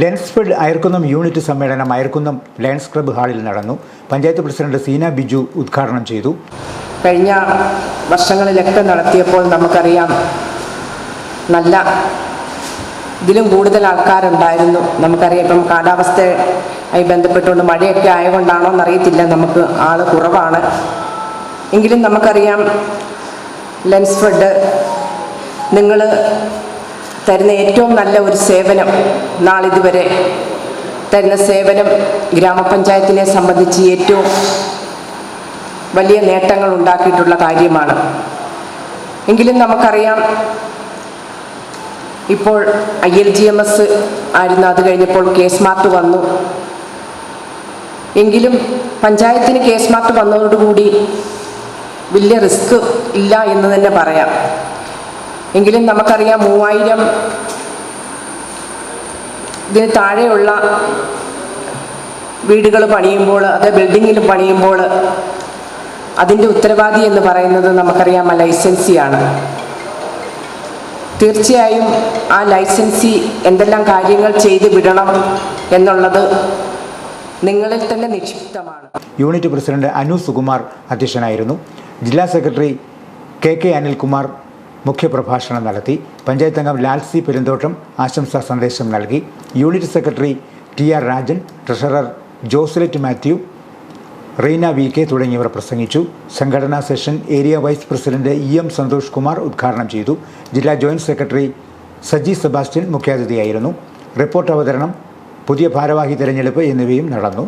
Lensfed Ayarkunnam unit സമ്മേളനം Ayarkunnam lions club ഹാളിൽ നടന്നു. പഞ്ചായത്ത് പ്രസിഡന്റ് സീന ബിജു ഉദ്ഘാടനം ചെയ്തു. കഴിഞ്ഞ വർഷങ്ങളിലൊക്കെ നടത്തിയപ്പോൾ നമുക്കറിയാം നല്ല ഇതിലും കൂടുതൽ ആൾക്കാരുണ്ടായിരുന്നു. നമുക്കറിയാം ഇപ്പം കാലാവസ്ഥയായി ബന്ധപ്പെട്ടുകൊണ്ട് മഴയൊക്കെ ആയതുകൊണ്ടാണോ എന്നറിയത്തില്ല. നമുക്ക് ആൾ കുറവാണ്. എങ്കിലും നമുക്കറിയാം ലെൻസ്ഫെഡ് നിങ്ങൾ തരുന്ന ഏറ്റവും നല്ല ഒരു സേവനം നാളിതുവരെ തരുന്ന സേവനം ഗ്രാമപഞ്ചായത്തിനെ സംബന്ധിച്ച് ഏറ്റവും വലിയ നേട്ടങ്ങൾ ഉണ്ടാക്കിയിട്ടുള്ള കാര്യമാണ്. എങ്കിലും നമുക്കറിയാം ഇപ്പോൾ I L G M S ആയിരുന്നു അത് കഴിഞ്ഞപ്പോൾ കേസ് മാർട്ട് വന്നു. എങ്കിലും പഞ്ചായത്തിന് കേസ് മാർട്ട് വന്നതോടുകൂടി വലിയ റിസ്ക് ഇല്ല എന്ന് തന്നെ പറയാം. എങ്കിലും നമുക്കറിയാം മൂവായിരം ഇതിന് താഴെയുള്ള വീടുകൾ പണിയുമ്പോൾ അത് ബിൽഡിങ്ങിൽ പണിയുമ്പോൾ അതിന്റെ ഉത്തരവാദി എന്ന് പറയുന്നത് നമുക്കറിയാം ആ ലൈസൻസിയാണ് തീർച്ചയായും ആ ലൈസൻസി എന്തെല്ലാം കാര്യങ്ങൾ ചെയ്ത് വിടണം എന്നുള്ളത് നിങ്ങളിൽ തന്നെ നിക്ഷിപ്തമാണ്. യൂണിറ്റ് പ്രസിഡന്റ് അനു സുകുമാർ അധ്യക്ഷനായിരുന്നു. ജില്ലാ സെക്രട്ടറി കെ കെ അനിൽകുമാർ മുഖ്യപ്രഭാഷണം നടത്തി പഞ്ചായത്ത് അംഗം ലാൽസി പെരുന്തോട്ടം ആശംസാ സന്ദേശം നൽകി. Unit secretary T R Rajan treasurer Joslet Mathew Reena V K തുടങ്ങിയവർ പ്രസംഗിച്ചു. സംഘടനാ session area vice president E M Santhosh Kumar ഉദ്ഘാടനം ചെയ്തു. ജില്ലാ ജോയിന്റ് സെക്രട്ടറി സജി സെബാസ്റ്റ്യൻ മുഖ്യാതിഥിയായിരുന്നു. റിപ്പോർട്ട് അവതരണം പുതിയ ഭാരവാഹി തെരഞ്ഞെടുപ്പ് എന്നിവയും നടന്നു.